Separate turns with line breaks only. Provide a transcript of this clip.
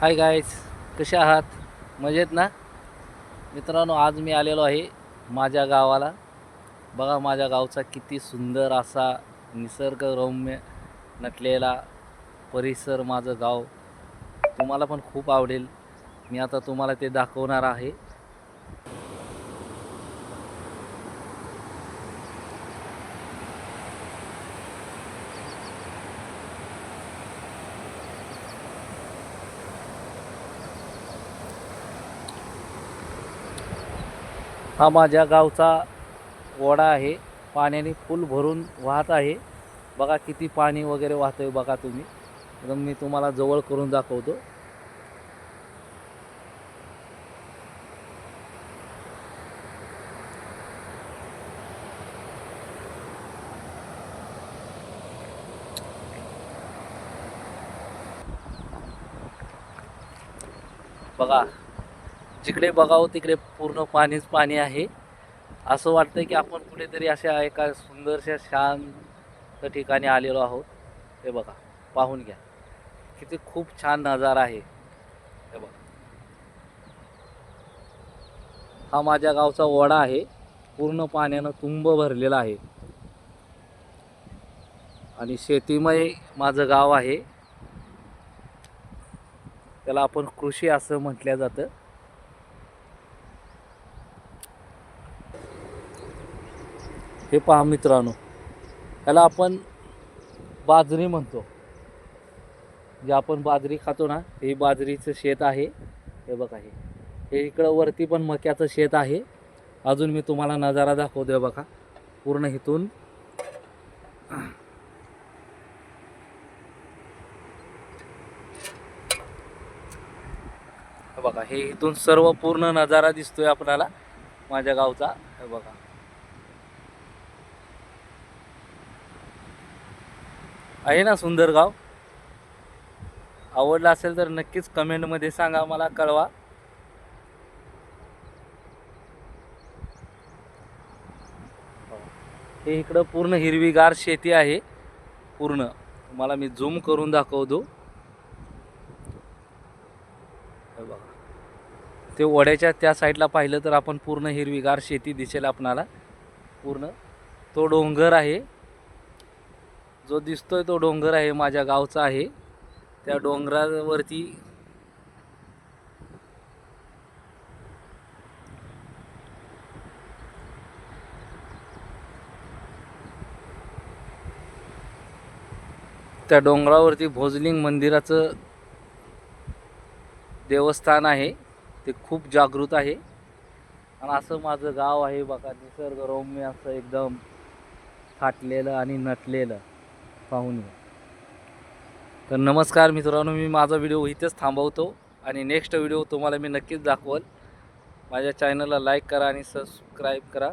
Hi guys कसे आहात? मजेत ना? मित्रांनो आज मी आलेलो आहे माझ्या गावाला. बघा माझ्या गावचा किती सुंदर असा निसर्गरम्य नटलेला परिसर माझं गाव. तुम्हाला पण खूप आवडेल. मी आता तुम्हाला ते दाखवणार आहे. हा माझ्या गावचा ओढा आहे. पाण्याने फुल भरून वाहत आहे. बघा किती पाणी वगैरे वाहतंय बघा तुम्ही. एकदम मी तुम्हाला जवळ करून दाखवतो. बघा जिकडे बघावं तिकडे पूर्ण पाणीच पाणी आहे. असं वाटतं की आपण कुठेतरी अशा एका सुंदरशा शांत ठिकाणी आलेलो आहोत. हे बघा पाहून घ्या. किती खूप छान नजारा आहे. हे बघा. हा माझ्या गावचा ओढा आहे. पूर्ण पाण्यानं तुंब भरलेला आहे. आणि शेतीमय माझं गाव आहे. त्याला आपण कृषी असं म्हटलं जातं. हे पहा मित्रांनो. याला आपण बाजरी म्हणतो. जे आपण बाजरी खातो ना हे बाजरीचं शेत आहे. हे बघा हे. हे इकडं वरती पण मक्याचं शेत आहे. अजून मी तुम्हाला नजारा दाखवतोय बघा. पूर्ण इथून. हे बघा हे इथून सर्व पूर्ण नजारा दिसतोय आपल्याला. माझ्या गावचा. हे बघा. आहे ना सुंदर गाव? आवडलं असेल तर नक्कीच कमेंटमध्ये सांगा मला कळवा. हे इकडं पूर्ण हिरवीगार शेती आहे. पूर्ण. मला मी झूम करून दाखवतो. हे बघा. ते वड्याच्या त्या साईडला पाहिलं तर आपण पूर्ण हिरवीगार शेती दिसेल आपणाला. पूर्ण. तो डोंगर आहे. जो दिसतोय तो डोंगर आहे माझ्या गावचा आहे. त्या डोंगरावरती त्या डोंगरावरती भोजलिंग मंदिराचं देवस्थान आहे. ते खूप जागृत आहे. आणि असं माझं गाव आहे बघा निसर्गरम्य असं एकदम थाटलेलं आणि नटलेलं. पाहून घ्या. तर नमस्कार मित्रांनो मी माझा व्हिडिओ इथेच थांबवतो आणि नेक्स्ट व्हिडिओ तुम्हाला मी नक्कीच दाखवल. माझ्या चॅनलला लाईक करा आणि सबस्क्राईब करा.